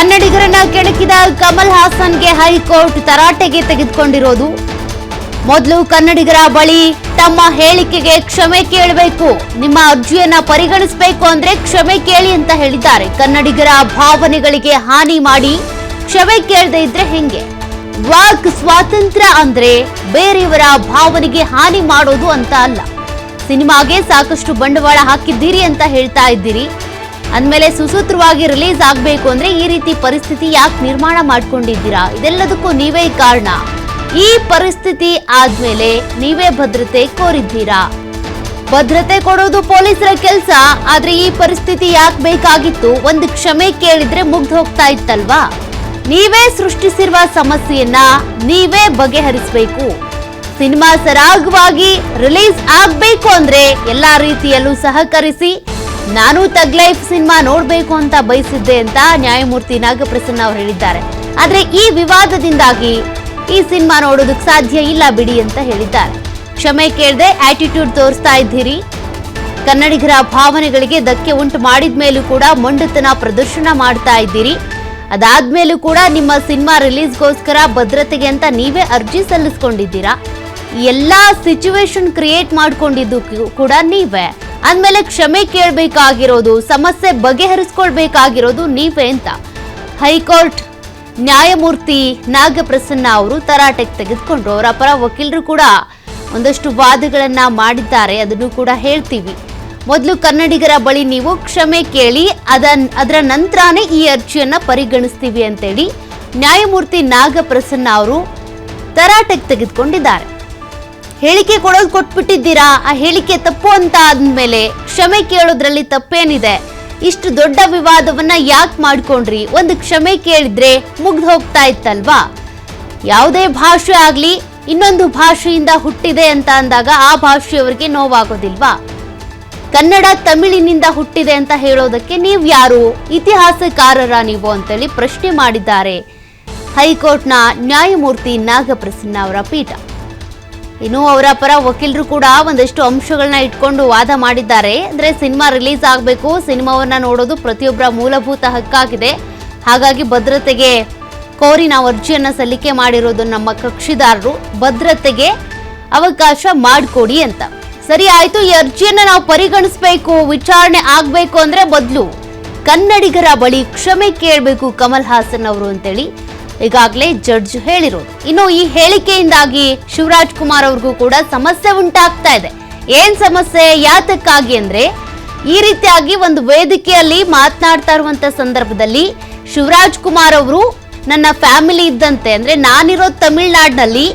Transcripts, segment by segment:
ಕೆಣಕಿದ Kamal ಹಾಸನ್ಗೆ high court ತರಾಟೆಗೆ ತೆಗೆದುಕೊಂಡಿರೋದು. ಮೊದಲು ಕನ್ನಡಿಗರ ಬಳಿ ತಮ್ಮ ಹೇಳಿಕೆಗೆ ಕ್ಷಮೆ ಕೇಳಬೇಕು. ನಿಮ್ಮ ಅರ್ಜಿಯನ್ನ ಪರಿಗಣಿಸಬೇಕು ಅಂದ್ರೆ ಕ್ಷಮೆ ಕೇಳಿ ಅಂತ ಹೇಳಿದ್ದಾರೆ. ಕನ್ನಡಿಗರ ಭಾವನೆಗಳಿಗೆ ಹಾನಿ ಮಾಡಿ ಕ್ಷಮೆ ಕೇಳದೆ ಇದ್ರೆ ಹೆಂಗೆ? ವಾಕ್ ಸ್ವಾತಂತ್ರ್ಯ ಅಂದ್ರೆ ಬೇರೆಯವರ ಭಾವನೆಗೆ ಹಾನಿ ಮಾಡೋದು ಅಂತ ಅಲ್ಲ. ಸಿನಿಮಾಗೆ ಸಾಕಷ್ಟು ಬಂಡವಾಳ ಹಾಕಿದ್ದೀರಿ ಅಂತ ಹೇಳ್ತಾ ಇದ್ದೀರಿ. ಅಂದಮೇಲೆ ಸುಸೂತ್ರವಾಗಿ ರಿಲೀಸ್ ಆಗಬೇಕು ಅಂದ್ರೆ ಈ ರೀತಿ ಪರಿಸ್ಥಿತಿ ಯಾಕೆ ನಿರ್ಮಾಣ ಮಾಡ್ಕೊಂಡಿದ್ದೀರಾ? ಇದೆಲ್ಲದಕ್ಕೂ ನೀವೇ ಕಾರಣ. ಈ ಪರಿಸ್ಥಿತಿ ಆದ್ಮೇಲೆ ನೀವೇ ಭದ್ರತೆ ಕೋರಿದ್ದೀರಾ? ಭದ್ರತೆ ಕೊಡೋದು ಪೊಲೀಸರ ಕೆಲಸ, ಆದ್ರೆ ಈ ಪರಿಸ್ಥಿತಿ ಯಾಕೆ ಬೇಕಾಗಿತ್ತು? ಒಂದು ಕ್ಷಮೆ ಕೇಳಿದ್ರೆ ಮುಗ್ದು ಹೋಗ್ತಾ ಇತ್ತಲ್ವಾ? ನೀವೇ ಸೃಷ್ಟಿಸಿರುವ ಸಮಸ್ಯೆಯನ್ನ ನೀವೇ ಬಗೆಹರಿಸಬೇಕು. ಸಿನಿಮಾ ಸರಾಗವಾಗಿ ರಿಲೀಸ್ ಆಗ್ಬೇಕು ಅಂದ್ರೆ ಎಲ್ಲಾ ರೀತಿಯಲ್ಲೂ ಸಹಕರಿಸಿ ನಾನು ತಗ್ ಲೈಫ್ ಸಿನಿಮಾ ನೋಡಬೇಕು ಅಂತ ಬಯಸಿದ್ದೆ ಅಂತ ನ್ಯಾಯಮೂರ್ತಿ ನಾಗಪ್ರಸನ್ನ ಅವರು ಹೇಳಿದ್ದಾರೆ. ಆದ್ರೆ ಈ ವಿವಾದದಿಂದಾಗಿ ಈ ಸಿನಿಮಾ ನೋಡೋದಕ್ಕೆ ಸಾಧ್ಯ ಇಲ್ಲ ಬಿಡಿ ಅಂತ ಹೇಳಿದ್ದಾರೆ. ಕ್ಷಮೆ ಕೇಳದೆ ಆಟಿಟ್ಯೂಡ್ ತೋರಿಸ್ತಾ ಇದ್ದೀರಿ. ಕನ್ನಡಿಗರ ಭಾವನೆಗಳಿಗೆ ಧಕ್ಕೆ ಉಂಟು ಮಾಡಿದ ಮೇಲೂ ಕೂಡ ಮೊಂಡುತನ ಪ್ರದರ್ಶನ ಮಾಡ್ತಾ ಇದ್ದೀರಿ. ಅದಾದ್ಮೇಲೂ ಕೂಡ ನಿಮ್ಮ ಸಿನಿಮಾ ರಿಲೀಸ್ಗೋಸ್ಕರ ಭದ್ರತೆಗೆ ಅಂತ ನೀವೇ ಅರ್ಜಿ ಸಲ್ಲಿಸ್ಕೊಂಡಿದ್ದೀರಾ? ಎಲ್ಲ ಸಿಚುವೇಶನ್ ಕ್ರಿಯೇಟ್ ಮಾಡ್ಕೊಂಡಿದ್ದು ಕೂಡ ನೀವೇ. ಅಂದ್ಮೇಲೆ ಕ್ಷಮೆ ಕೇಳಬೇಕಾಗಿರೋದು, ಸಮಸ್ಯೆ ಬಗೆಹರಿಸ್ಕೊಳ್ಬೇಕಾಗಿರೋದು ನೀವೇ ಅಂತ. ಹೈಕೋರ್ಟ್ ನ್ಯಾಯಮೂರ್ತಿ ನಾಗಪ್ರಸನ್ನ ಅವರು ತರಾಟೆಗೆ ತೆಗೆದುಕೊಂಡ್ರು. ಅವರ ಪರ ವಕೀಲರು ಕೂಡ ಒಂದಷ್ಟು ವಾದಗಳನ್ನ ಮಾಡಿದ್ದಾರೆ, ಅದನ್ನು ಕೂಡ ಹೇಳ್ತೀವಿ. ಮೊದಲು ಕನ್ನಡಿಗರ ಬಳಿ ನೀವು ಕ್ಷಮೆ ಕೇಳಿ, ಅದನ್, ಅದರ ನಂತರನೇ ಈ ಅರ್ಜಿಯನ್ನ ಪರಿಗಣಿಸ್ತೀವಿ ಅಂತೇಳಿ ನ್ಯಾಯಮೂರ್ತಿ ನಾಗಪ್ರಸನ್ನ ಅವರು ತರಾಟೆಗೆ ತೆಗೆದುಕೊಂಡಿದ್ದಾರೆ. ಹೇಳಿಕೆ ಕೊಡೋದು ಕೊಟ್ಬಿಟ್ಟಿದ್ದೀರಾ? ಆ ಹೇಳಿಕೆ ತಪ್ಪು ಅಂತ ಆದ್ಮೇಲೆ ಕ್ಷಮೆ ಕೇಳೋದ್ರಲ್ಲಿ ತಪ್ಪೇನಿದೆ. ಇಷ್ಟು ದೊಡ್ಡ ವಿವಾದವನ್ನ ಯಾಕೆ ಮಾಡ್ಕೊಂಡ್ರಿ? ಒಂದು ಕ್ಷಮೆ ಕೇಳಿದ್ರೆ ಮುಗ್ದು ಹೋಗ್ತಾ ಇತ್ತಲ್ವಾ? ಯಾವುದೇ ಭಾಷೆ ಆಗ್ಲಿ, ಇನ್ನೊಂದು ಭಾಷೆಯಿಂದ ಹುಟ್ಟಿದೆ ಅಂತ ಅಂದಾಗ ಆ ಭಾಷೆಯವರಿಗೆ ನೋವಾಗೋದಿಲ್ವಾ? ಕನ್ನಡ ತಮಿಳಿನಿಂದ ಹುಟ್ಟಿದೆ ಅಂತ ಹೇಳೋದಕ್ಕೆ ನೀವು ಯಾರು? ಇತಿಹಾಸಕಾರರ ನೀವು ಅಂತೇಳಿ ಪ್ರಶ್ನೆ ಮಾಡಿದ್ದಾರೆ. ಹೈಕೋರ್ಟ್ನ ನ್ಯಾಯಮೂರ್ತಿ ನಾಗಪ್ರಸನ್ನ ಅವರ ಪೀಠ. ಇನ್ನು ಅವರ ಪರ ವಕೀಲರು ಕೂಡ ಒಂದಷ್ಟು ಅಂಶಗಳನ್ನ ಇಟ್ಕೊಂಡು ವಾದ ಮಾಡಿದ್ದಾರೆ. ಅಂದ್ರೆ ಸಿನಿಮಾ ರಿಲೀಸ್ ಆಗಬೇಕು, ಸಿನಿಮಾವನ್ನ ನೋಡೋದು ಪ್ರತಿಯೊಬ್ಬರ ಮೂಲಭೂತ ಹಕ್ಕಾಗಿದೆ. ಹಾಗಾಗಿ ಭದ್ರತೆಗೆ ಕೋರಿ ನಾವು ಅರ್ಜಿಯನ್ನ ಸಲ್ಲಿಕೆ ಮಾಡಿರೋದು ನಮ್ಮ ಕಕ್ಷಿದಾರರು ಭದ್ರತೆಗೆ ಅವಕಾಶ ಮಾಡಿಕೊಡಿ ಅಂತ. ಸರಿ ಆಯ್ತು, ಈ ಅರ್ಜಿಯನ್ನ ನಾವು ಪರಿಗಣಿಸಬೇಕು, ವಿಚಾರಣೆ ಆಗ್ಬೇಕು ಅಂದ್ರೆ ಬದಲು. ಕನ್ನಡಿಗರ ಬಳಿ ಕ್ಷಮೆ ಕೇಳಬೇಕು ಕಮಲ್ ಹಾಸನ್ ಅವರು ಅಂತೇಳಿ. ಈಗಾಗಲೇ ಜಡ್ಜ್ ಹೇಳಿರೋದು. ಇನ್ನು ಈ ಹೇಳಿಕೆಯಿಂದಾಗಿ ಶಿವರಾಜ್ ಕುಮಾರ್ ಅವ್ರಿಗೂ ಕೂಡ ಸಮಸ್ಯೆ ಉಂಟಾಗ್ತಾ ಇದೆ. ಏನ್ ಸಮಸ್ಯೆ, ಯಾತಕ್ಕಾಗಿ ಅಂದ್ರೆ, ಈ ರೀತಿಯಾಗಿ ಒಂದು ವೇದಿಕೆಯಲ್ಲಿ ಮಾತನಾಡ್ತಾ ಇರುವಂತ ಸಂದರ್ಭದಲ್ಲಿ ಶಿವರಾಜ್ ಕುಮಾರ್ ಅವರು ನನ್ನ ಫ್ಯಾಮಿಲಿ ಇದ್ದಂತೆ, ಅಂದ್ರೆ ನಾನಿರೋ ತಮಿಳ್ನಾಡಿನಲ್ಲಿ,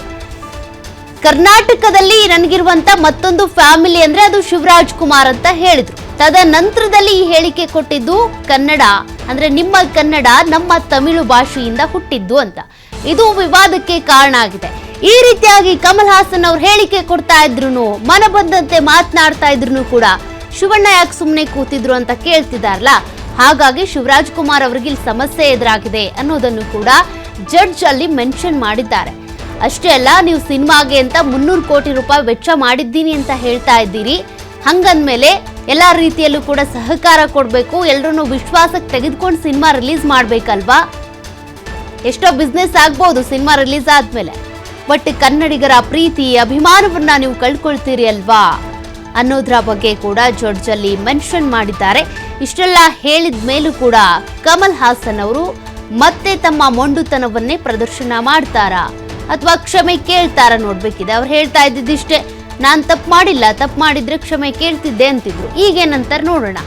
ಕರ್ನಾಟಕದಲ್ಲಿ ನನಗಿರುವಂತ ಮತ್ತೊಂದು ಫ್ಯಾಮಿಲಿ ಅಂದ್ರೆ ಅದು ಶಿವರಾಜ್ ಕುಮಾರ್ ಅಂತ ಹೇಳಿದ್ರು. ತದನಂತರದಲ್ಲಿ ಈ ಹೇಳಿಕೆ ಕೊಟ್ಟಿದ್ದು ಕನ್ನಡ. ಅಂದ್ರೆ ನಿಮ್ಮ ಕನ್ನಡ ನಮ್ಮ ತಮಿಳು ಭಾಷೆಯಿಂದ ಹುಟ್ಟಿದ್ದು ಅಂತ. ಇದು ವಿವಾದಕ್ಕೆ ಕಾರಣ ಆಗಿದೆ. ಈ ರೀತಿಯಾಗಿ ಕಮಲ್ ಹಾಸನ್ ಅವ್ರು ಹೇಳಿಕೆ ಕೊಡ್ತಾ ಇದ್ರು ಮನ ಬಂದಂತೆ ಮಾತನಾಡ್ತಾ ಇದ್ರು ಕೂಡ ಶಿವಣ್ಣ ಯಾಕೆ ಸುಮ್ಮನೆ ಕೂತಿದ್ರು ಅಂತ ಕೇಳ್ತಿದಾರಲ್ಲ? ಹಾಗಾಗಿ ಶಿವರಾಜ್ ಕುಮಾರ್ ಅವರಿಗೆ ಇಲ್ಲಿ ಸಮಸ್ಯೆ ಎದುರಾಗಿದೆ ಅನ್ನೋದನ್ನು ಕೂಡ ಜಡ್ಜ್ ಅಲ್ಲಿ ಮೆನ್ಷನ್ ಮಾಡಿದ್ದಾರೆ. ಅಷ್ಟೇ ಅಲ್ಲ, ನೀವು ಸಿನಿಮಾಗೆ ಅಂತ ಮುನ್ನೂರು ಕೋಟಿ ರೂಪಾಯಿ ವೆಚ್ಚ ಮಾಡಿದ್ದೀನಿ ಅಂತ ಹೇಳ್ತಾ ಇದ್ದೀರಿ. ಹಂಗಂದ್ಮೇಲೆ ಎಲ್ಲಾ ರೀತಿಯಲ್ಲೂ ಕೂಡ ಸಹಕಾರ ಕೊಡಬೇಕು. ಎಲ್ಲರೂ ವಿಶ್ವಾಸಕ್ಕೆ ತೆಗೆದುಕೊಂಡು ಸಿನಿಮಾ ರಿಲೀಸ್ ಮಾಡಬೇಕಲ್ವಾ? ಎಷ್ಟೋ ಬಿಸ್ನೆಸ್ ಆಗ್ಬೋದು ಸಿನಿಮಾ ರಿಲೀಸ್ ಆದ್ಮೇಲೆ. ಬಟ್ ಕನ್ನಡಿಗರ ಪ್ರೀತಿ, ಅಭಿಮಾನವನ್ನ ನೀವು ಕಳ್ಕೊಳ್ತೀರಿ ಅಲ್ವಾ? ಅನ್ನೋದ್ರ ಬಗ್ಗೆ ಕೂಡ ಜಡ್ಜ್ ಅಲ್ಲಿ ಮೆನ್ಷನ್ ಮಾಡಿದ್ದಾರೆ. ಇಷ್ಟೆಲ್ಲ ಹೇಳಿದ ಮೇಲೂ ಕೂಡ ಕಮಲ್ ಹಾಸನ್ ಅವರು ಮತ್ತೆ ತಮ್ಮ ಮೊಂಡುತನವನ್ನೇ ಪ್ರದರ್ಶನ ಮಾಡ್ತಾರಾ? ಅಥವಾ ಕ್ಷಮೆ ಕೇಳ್ತಾರ ನೋಡ್ಬೇಕಿದೆ. ಅವ್ರು ಹೇಳ್ತಾ ಇದ್ದಿದ್ದಿಷ್ಟೇ. ನಾನ್ ತಪ್ಪು ಮಾಡಿಲ್ಲ, ತಪ್ಪು ಮಾಡಿದ್ರೆ ಕ್ಷಮೆ ಕೇಳ್ತಿದ್ದೆ ಅಂತಿದ್ರು. ಈಗೇನಂತಾರೆ ನೋಡೋಣ.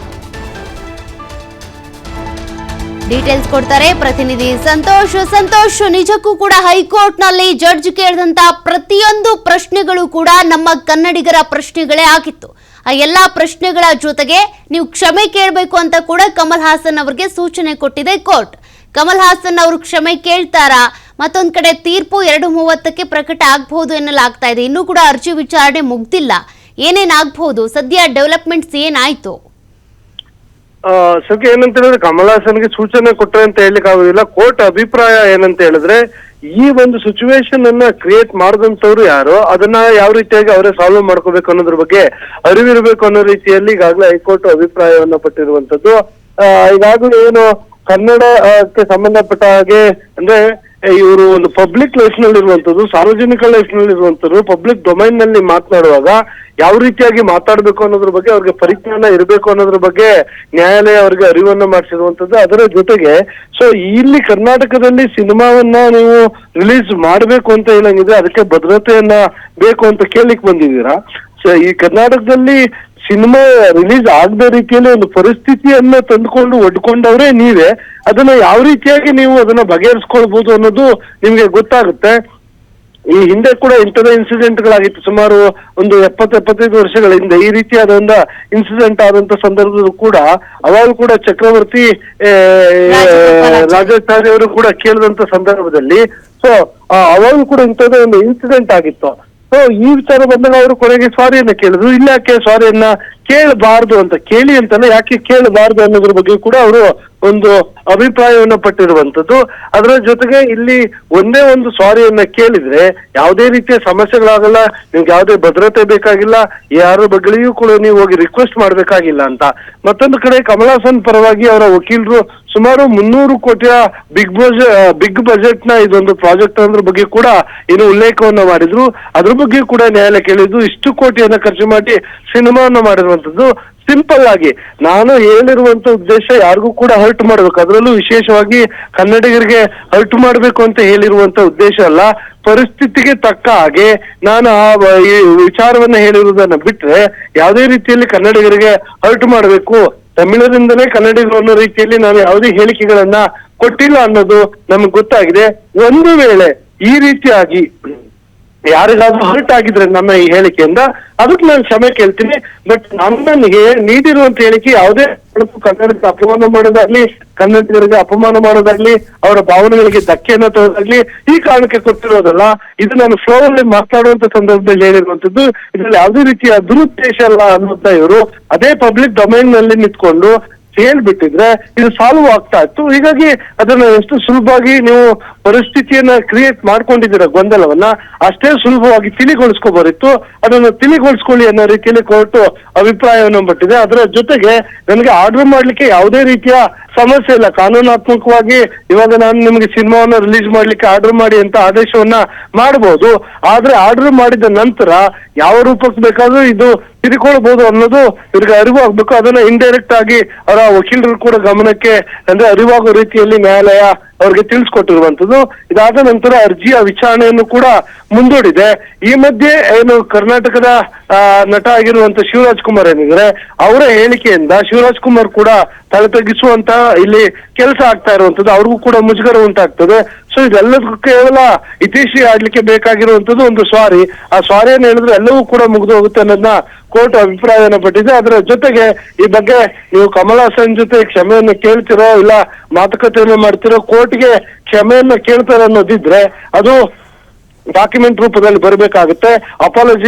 ಡೀಟೇಲ್ಸ್ ಕೊಡ್ತಾರೆ ಪ್ರತಿನಿಧಿ ಸಂತೋಷ್ ಸಂತೋಷ್ ನಿಜಕ್ಕೂ ಕೂಡ ಹೈಕೋರ್ಟ್ನಲ್ಲಿ ಜಡ್ಜ್ ಕೇಳಿದಂತ ಪ್ರತಿಯೊಂದು ಪ್ರಶ್ನೆಗಳು ಕೂಡ ನಮ್ಮ ಕನ್ನಡಿಗರ ಪ್ರಶ್ನೆಗಳೇ ಆಗಿತ್ತು. ಆ ಎಲ್ಲಾ ಪ್ರಶ್ನೆಗಳ ಜೊತೆಗೆ ನೀವು ಕ್ಷಮೆ ಕೇಳಬೇಕು ಅಂತ ಕೂಡ ಕಮಲ್ ಹಾಸನ್ ಅವರಿಗೆ ಸೂಚನೆ ಕೊಟ್ಟಿದೆ ಕೋರ್ಟ್. ಕಮಲ್ ಹಾಸನ್ ಅವರು ಕ್ಷಮೆ ಕೇಳ್ತಾರಾ? ಮತ್ತೊಂದ್ ಕಡೆ ತೀರ್ಪು ಎರಡು ಮೂವತ್ತಕ್ಕೆ ಪ್ರಕಟ ಆಗಬಹುದು ಎನ್ನಲಾಗ್ತಾ ಇದೆ. ಇನ್ನೂ ಕೂಡ ಅರ್ಜಿ ವಿಚಾರಣೆ ಮುಗ್ದಿಲ್ಲ. ಏನೇನಾಗಬಹುದು ಸದ್ಯ ಡೆವಲಪ್ಮೆಂಟ್ಸ್ ಏನಾಯ್ತು ಸದ್ಯ ಏನಂತ ಹೇಳಿದ್ರೆ ಕಮಲ್ ಹಾಸನ್ಗೆ ಸೂಚನೆ ಕೊಟ್ಟರೆ ಅಂತ ಹೇಳಲಿಕ್ಕೆ ಆಗೋದಿಲ್ಲ. ಕೋರ್ಟ್ ಅಭಿಪ್ರಾಯ ಏನಂತ ಹೇಳಿದ್ರೆ, ಈ ಒಂದು ಸಿಚುವೇಶನ್ ಅನ್ನ ಕ್ರಿಯೇಟ್ ಮಾಡಿದಂತವ್ರು ಯಾರು? ಅದನ್ನ ಯಾವ ರೀತಿಯಾಗಿ ಅವರೇ ಸಾಲ್ವ್ ಮಾಡ್ಕೋಬೇಕು ಅನ್ನೋದ್ರ ಬಗ್ಗೆ ಅರಿವಿರಬೇಕು ಅನ್ನೋ ರೀತಿಯಲ್ಲಿ ಈಗಾಗಲೇ ಹೈಕೋರ್ಟ್ ಅಭಿಪ್ರಾಯವನ್ನ ಪಟ್ಟಿರುವಂತದ್ದು ಈಗಾಗಲೇ ಏನು ಕನ್ನಡಕ್ಕೆ ಸಂಬಂಧಪಟ್ಟ ಹಾಗೆ ಅಂದ್ರೆ ಇವರು ಒಂದು ಪಬ್ಲಿಕ್ ಲೈಫ್ನಲ್ಲಿ ಇರುವಂತದ್ದು ಸಾರ್ವಜನಿಕ ಲೈಫ್ನಲ್ಲಿ ಇರುವಂತದ್ದು ಪಬ್ಲಿಕ್ ಡೊಮೈನ್ನಲ್ಲಿ ಮಾತನಾಡುವಾಗ ಯಾವ ರೀತಿಯಾಗಿ ಮಾತಾಡಬೇಕು ಅನ್ನೋದ್ರ ಬಗ್ಗೆ, ಅವ್ರಿಗೆ ಪರಿಜ್ಞಾನ ಇರಬೇಕು ಅನ್ನೋದ್ರ ಬಗ್ಗೆ ನ್ಯಾಯಾಲಯ ಅವ್ರಿಗೆ ಅರಿವನ್ನ ಮಾಡಿಸಿರುವಂತದ್ದು ಅದರ ಜೊತೆಗೆ ಸೊ ಇಲ್ಲಿ ಕರ್ನಾಟಕದಲ್ಲಿ ಸಿನಿಮಾವನ್ನ ನೀವು ರಿಲೀಸ್ ಮಾಡಬೇಕು ಅಂತ ಹೇಳಂಗಿದ್ರೆ ಅದಕ್ಕೆ ಭದ್ರತೆಯನ್ನ ಬೇಕು ಅಂತ ಕೇಳಲಿಕ್ಕೆ ಬಂದಿದ್ದೀರಾ? ಸೊ ಈ ಕರ್ನಾಟಕದಲ್ಲಿ ಸಿನಿಮಾ ರಿಲೀಸ್ ಆಗದ ರೀತಿಯಲ್ಲಿ ಒಂದು ಪರಿಸ್ಥಿತಿಯನ್ನ ತಂದುಕೊಂಡು ಒಡ್ಕೊಂಡವ್ರೆ ನೀವೇ. ಅದನ್ನ ಯಾವ ರೀತಿಯಾಗಿ ನೀವು ಅದನ್ನ ಬಗೆಹರಿಸ್ಕೊಳ್ಬಹುದು ಅನ್ನೋದು ನಿಮ್ಗೆ ಗೊತ್ತಾಗುತ್ತೆ. ಈ ಹಿಂದೆ ಕೂಡ ಇಂಥದೇ ಇನ್ಸಿಡೆಂಟ್ ಗಳಾಗಿತ್ತು ಸುಮಾರು ಒಂದು ಎಪ್ಪತ್ತು ಎಪ್ಪತ್ತೈದು ವರ್ಷಗಳ ಹಿಂದೆ ಈ ರೀತಿಯಾದ ಒಂದು ಇನ್ಸಿಡೆಂಟ್ ಆದಂತ ಸಂದರ್ಭದಲ್ಲೂ ಕೂಡ ಅವಾಗ ಕೂಡ ಚಕ್ರವರ್ತಿ. ರಾಜಾಚಾರ್ಯ ಅವರು ಕೂಡ ಕೇಳಿದಂತ ಸಂದರ್ಭದಲ್ಲಿ ಸೊ ಅವಾಗ ಕೂಡ ಇಂಥದ್ದೇ ಒಂದು ಇನ್ಸಿಡೆಂಟ್ ಆಗಿತ್ತು. ಸೊ ಈ ವಿಚಾರ ಬಂದಾಗ ಅವರು ಕೊನೆಗೆ ಸಾರಿಯನ್ನ ಕೇಳಿದ್ರು. ಇಲ್ಲ ಯಾಕೆ ಸಾರಿಯನ್ನ ಕೇಳಬಾರ್ದು ಅಂತ ಕೇಳಿ ಅಂತಲ್ಲ, ಯಾಕೆ ಕೇಳಬಾರ್ದು ಅನ್ನೋದ್ರ ಬಗ್ಗೆ ಕೂಡ ಅವರು ಒಂದು ಅಭಿಪ್ರಾಯವನ್ನು ಪಟ್ಟಿರುವಂತದ್ದು ಅದರ ಜೊತೆಗೆ ಇಲ್ಲಿ ಒಂದೇ ಒಂದು ಸಾರಿಯನ್ನ ಕೇಳಿದ್ರೆ ಯಾವುದೇ ರೀತಿಯ ಸಮಸ್ಯೆಗಳಾಗಲ್ಲ, ನಿಮ್ಗೆ ಯಾವುದೇ ಭದ್ರತೆ ಬೇಕಾಗಿಲ್ಲ ಯಾರ ಬಗ್ಗೆಯೂ ಕೂಡ ನೀವು ಹೋಗಿ ರಿಕ್ವೆಸ್ಟ್ ಮಾಡಬೇಕಾಗಿಲ್ಲ ಅಂತ. ಮತ್ತೊಂದು ಕಡೆ ಕಮಲ್ ಪರವಾಗಿ ಅವರ ವಕೀಲರು ಸುಮಾರು ಮುನ್ನೂರು ಕೋಟಿಯ ಬಿಗ್ ಬಜೆ ಬಿಗ್ ಬಜೆಟ್ನ ಇದೊಂದು ಪ್ರಾಜೆಕ್ಟ್ ಅಂದ್ರ ಬಗ್ಗೆ ಕೂಡ ಏನು ಉಲ್ಲೇಖವನ್ನು ಮಾಡಿದ್ರು. ಅದ್ರ ಬಗ್ಗೆ ಕೂಡ ನ್ಯಾಯಾಲಯ ಕೇಳಿದ್ದು ಇಷ್ಟು ಕೋಟಿಯನ್ನ ಖರ್ಚು ಮಾಡಿ ಸಿನಿಮಾವನ್ನು ಮಾಡಿರುವಂತದ್ದು ಸಿಂಪಲ್ ಆಗಿ ನಾನು ಹೇಳಿರುವಂತ ಉದ್ದೇಶ ಯಾರಿಗೂ ಕೂಡ ಹರ್ಟ್ ಮಾಡ್ಬೇಕು. ಅದರಲ್ಲೂ ವಿಶೇಷವಾಗಿ ಕನ್ನಡಿಗರಿಗೆ ಹರ್ಟ್ ಮಾಡಬೇಕು ಅಂತ ಹೇಳಿರುವಂತ ಉದ್ದೇಶ ಅಲ್ಲ. ಪರಿಸ್ಥಿತಿಗೆ ತಕ್ಕ ಹಾಗೆ ನಾನು ಆ ಈ ವಿಚಾರವನ್ನ ಹೇಳಿರುವುದನ್ನ ಬಿಟ್ರೆ ಯಾವುದೇ ರೀತಿಯಲ್ಲಿ ಕನ್ನಡಿಗರಿಗೆ ಹರ್ಟ್ ಮಾಡಬೇಕು. ತಮಿಳರಿಂದಲೇ ಕನ್ನಡಿಗರು ಅನ್ನೋ ರೀತಿಯಲ್ಲಿ ನಾನು ಯಾವುದೇ ಹೇಳಿಕೆಗಳನ್ನ ಕೊಟ್ಟಿಲ್ಲ ಅನ್ನೋದು ನಮ್ಗೆ ಗೊತ್ತಾಗಿದೆ. ಒಂದು ವೇಳೆ ಈ ರೀತಿಯಾಗಿ ಯಾರಿಗಾದ್ರೂ ಹರ್ಟ್ ಆಗಿದ್ರೆ ನನ್ನ ಈ ಹೇಳಿಕೆಯಿಂದ, ಅದಕ್ಕೆ ನಾನು ಕ್ಷಮೆ ಕೇಳ್ತೀನಿ. ಬಟ್ ನನ್ನ ನೀಡಿರುವಂತ ಹೇಳಿಕೆ ಯಾವುದೇ ಕನ್ನಡಕ್ಕೆ ಅಪಮಾನ ಮಾಡೋದಾಗ್ಲಿ, ಕನ್ನಡಿಗರಿಗೆ ಅಪಮಾನ ಮಾಡೋದಾಗ್ಲಿ, ಅವರ ಭಾವನೆಗಳಿಗೆ ಧಕ್ಕೆಯನ್ನು ತರೋದಾಗ್ಲಿ, ಈ ಕಾರಣಕ್ಕೆ ಕೊಟ್ಟಿರೋದಲ್ಲ. ಇದು ನಾನು ಫ್ಲೋ ಅಲ್ಲಿ ಸಂದರ್ಭದಲ್ಲಿ ಹೇಳಿರುವಂತದ್ದು, ಇದ್ರಲ್ಲಿ ಯಾವುದೇ ರೀತಿಯ ದುರುದ್ದೇಶ ಅಲ್ಲ ಅನ್ನುವಂತ ಇವರು ಅದೇ ಪಬ್ಲಿಕ್ ಡೊಮೈನ್ನಲ್ಲಿ ನಿಂತ್ಕೊಂಡು ಹೇಳ್ಬಿಟ್ಟಿದ್ರೆ ಇದು ಸಾಲ್ವ್ ಆಗ್ತಾ ಇತ್ತು. ಹೀಗಾಗಿ ಅದನ್ನ ಎಷ್ಟು ಸುಲಭವಾಗಿ ನೀವು ಪರಿಸ್ಥಿತಿಯನ್ನ ಕ್ರಿಯೇಟ್ ಮಾಡ್ಕೊಂಡಿದ್ದೀರ ಗೊಂದಲವನ್ನ ಅಷ್ಟೇ ಸುಲಭವಾಗಿ ತಿಳಿಗೊಳಿಸ್ಕೋಬಾರಿತ್ತು ಅದನ್ನು ತಿಳಿಗೊಳಿಸ್ಕೊಳ್ಳಿ ಅನ್ನೋ ರೀತಿಯಲ್ಲಿ ಕೋರ್ಟ್ ಅಭಿಪ್ರಾಯವನ್ನು ಬಿಟ್ಟಿದೆ. ಅದರ ಜೊತೆಗೆ ನನಗೆ ಆರ್ಡರ್ ಮಾಡ್ಲಿಕ್ಕೆ ಯಾವುದೇ ರೀತಿಯ ಸಮಸ್ಯೆ ಇಲ್ಲ. ಕಾನೂನಾತ್ಮಕವಾಗಿ ಇವಾಗ ನಾನು ನಿಮಗೆ ಸಿನಿಮಾವನ್ನ ರಿಲೀಸ್ ಮಾಡ್ಲಿಕ್ಕೆ ಆರ್ಡರ್ ಮಾಡಿ ಅಂತ ಆದೇಶವನ್ನ ಮಾಡಬಹುದು ಆದ್ರೆ ಆರ್ಡರ್ ಮಾಡಿದ ನಂತರ ಯಾವ ರೂಪಕ್ಕೆ ಬೇಕಾದ್ರೂ ಇದು ತಿರ್ಕೊಳ್ಬಹುದು ಅನ್ನೋದು ಇವ್ರಿಗೆ ಅರಿವು ಆಗ್ಬೇಕು. ಅದನ್ನ ಇಂಡೈರೆಕ್ಟ್ ಆಗಿ ಅವರ ವಕೀಲರು ಕೂಡ ಗಮನಕ್ಕೆ ಅಂದ್ರೆ ಅರಿವಾಗೋ ರೀತಿಯಲ್ಲಿ ನ್ಯಾಯಾಲಯ ಅವ್ರಿಗೆ ತಿಳಿಸ್ಕೊಟ್ಟಿರುವಂತದ್ದು ಇದಾದ ನಂತರ ಅರ್ಜಿಯ ವಿಚಾರಣೆಯನ್ನು ಕೂಡ ಮುಂದೂಡಿದೆ. ಈ ಮಧ್ಯೆ ಏನು ಕರ್ನಾಟಕದ ನಟ ಆಗಿರುವಂತ ಶಿವರಾಜ್ ಕುಮಾರ್ ಏನಿದ್ರೆ ಅವರ ಹೇಳಿಕೆಯಿಂದ ಶಿವರಾಜ್ ಕುಮಾರ್ ಕೂಡ ತಲೆ ತಗ್ಗಿಸುವಂತ ಇಲ್ಲಿ ಕೆಲಸ ಆಗ್ತಾ ಇರುವಂತದ್ದು, ಅವ್ರಿಗೂ ಕೂಡ ಮುಜುಗರ ಉಂಟಾಗ್ತದೆ. ಸೊ ಇದೆಲ್ಲದಕ್ಕೂ ಕೇವಲ ಇತಿಶ್ರೀ ಆಡ್ಲಿಕ್ಕೆ ಬೇಕಾಗಿರುವಂತದ್ದು ಒಂದು ಸ್ವಾರಿ. ಆ ಸ್ವಾರಿಯನ್ನು ಹೇಳಿದ್ರೆ ಎಲ್ಲವೂ ಕೂಡ ಮುಗಿದು ಹೋಗುತ್ತೆ ಅನ್ನೋದನ್ನ ಕೋರ್ಟ್ ಅಭಿಪ್ರಾಯನ ಪಟ್ಟಿದೆ. ಅದರ ಜೊತೆಗೆ ಈ ಬಗ್ಗೆ ನೀವು ಕಮಲ್ ಹಾಸನ್ ಜೊತೆ ಕ್ಷಮೆಯನ್ನು ಕೇಳ್ತಿರೋ ಇಲ್ಲ ಮಾತುಕತೆಯನ್ನು ಮಾಡ್ತಿರೋ ಕೋರ್ಟ್ಗೆ ಕ್ಷಮೆಯನ್ನು ಕೇಳ್ತಾರೆ ಅನ್ನೋದಿದ್ರೆ ಅದು ಡಾಕ್ಯುಮೆಂಟ್ ರೂಪದಲ್ಲಿ ಬರಬೇಕಾಗುತ್ತೆ. ಅಪಾಲಜಿ